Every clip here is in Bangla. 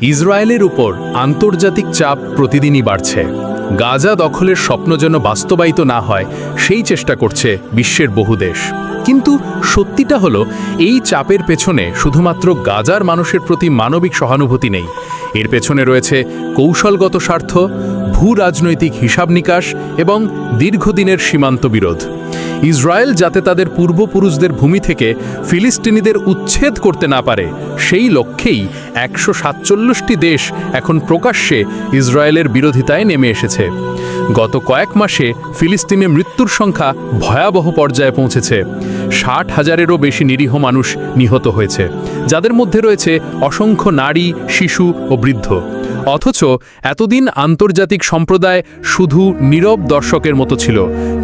ইসরায়েলের উপর আন্তর্জাতিক চাপ প্রতিদিনই বাড়ছে। গাজা দখলের স্বপ্ন যেন বাস্তবায়িত না হয়, সেই চেষ্টা করছে বিশ্বের বহু দেশ। কিন্তু সত্যিটা হলো, এই চাপের পেছনে শুধুমাত্র গাজার মানুষের প্রতি মানবিক সহানুভূতি নেই। এর পেছনে রয়েছে কৌশলগত স্বার্থ ভূ রাজনৈতিক হিসাব নিকাশ এবং দীর্ঘদিনের সীমান্ত বিরোধ। ইসরায়েল যাতে তাদের পূর্বপুরুষদের ভূমি থেকে ফিলিস্তিনিদের উচ্ছেদ করতে না পারে, সেই লক্ষ্যেই একশো সাতচল্লিশটি দেশ এখন প্রকাশ্যে ইসরায়েলের বিরোধিতায় নেমে এসেছে। গত কয়েক মাসে ফিলিস্তিনে মৃত্যুর সংখ্যা ভয়াবহ পর্যায়ে পৌঁছেছে। ষাট হাজারেরও বেশি নিরীহ মানুষ নিহত হয়েছে, যাদের মধ্যে রয়েছে অসংখ্য নারী, শিশু ও বৃদ্ধ। অথচ এতদিন আন্তর্জাতিক সম্প্রদায় শুধু নীরব দর্শকের মতো ছিল।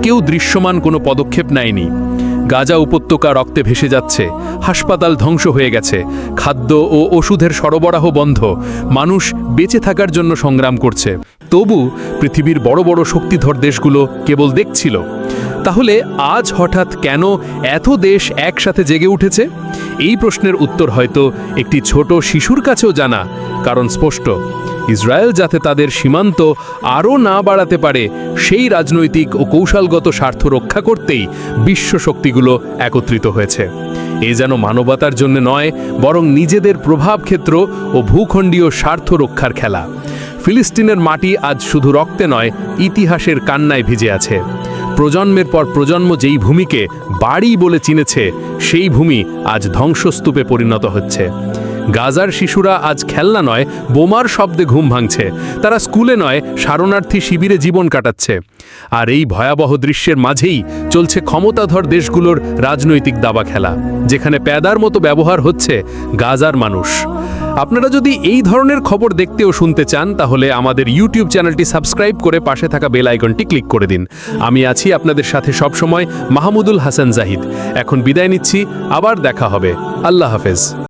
কেউ দৃশ্যমান কোনো পদক্ষেপ নেয়নি। গাজা উপত্যকা রক্তে ভেসে যাচ্ছে, হাসপাতাল ধ্বংস হয়ে গেছে, খাদ্য ও ওষুধের সরবরাহ বন্ধ, মানুষ বেঁচে থাকার জন্য সংগ্রাম করছে। তবু পৃথিবীর বড় বড় শক্তিধর দেশগুলো কেবল দেখছিল। তাহলে আজ হঠাৎ কেন এত দেশ একসাথে জেগে উঠেছে? এই প্রশ্নের উত্তর হয়তো একটি ছোট শিশুর কাছেও জানা, কারণ স্পষ্ট। ইসরায়েল যাতে তাদের সীমান্ত আরও না বাড়াতে পারে, সেই রাজনৈতিক ও কৌশলগত স্বার্থ রক্ষা করতেই বিশ্ব শক্তিগুলো একত্রিত হয়েছে। এ যেন মানবতার জন্য নয়, বরং নিজেদের প্রভাব ক্ষেত্র ও ভূখণ্ডীয় স্বার্থ রক্ষার খেলা। ফিলিস্তিনের মাটি আজ শুধু রক্তে নয়, ইতিহাসের কান্নায় ভিজে আছে। প্রজন্মের পর প্রজন্ম যেই ভূমিকে বাড়ি বলে চিনেছে, সেই ভূমি আজ ধ্বংসস্তূপে পরিণত হচ্ছে। গাজার শিশুরা আজ খেলনা নয়, বোমার শব্দে ঘুম ভাঙছে। তারা স্কুলে নয়, শারণার্থী শিবিরে জীবন কাটাচ্ছে। আর এই ভয়াবহ দৃশ্যের মাঝেই চলছে ক্ষমতাধর দেশগুলোর রাজনৈতিক দাবা খেলা, যেখানে প্যাদার মতো ব্যবহার হচ্ছে গাজার মানুষ। আপনারা যদি এই ধরনের খবর দেখতে ও শুনতে চান, তাহলে আমাদের ইউটিউব চ্যানেলটি সাবস্ক্রাইব করে পাশে থাকা বেল আইকনটি ক্লিক করে দিন। আমি আছি আপনাদের সাথে সবসময় মাহমুদুল হাসান জাহিদ। এখন বিদায় নিচ্ছি, আবার দেখা হবে। আল্লাহ হাফেজ।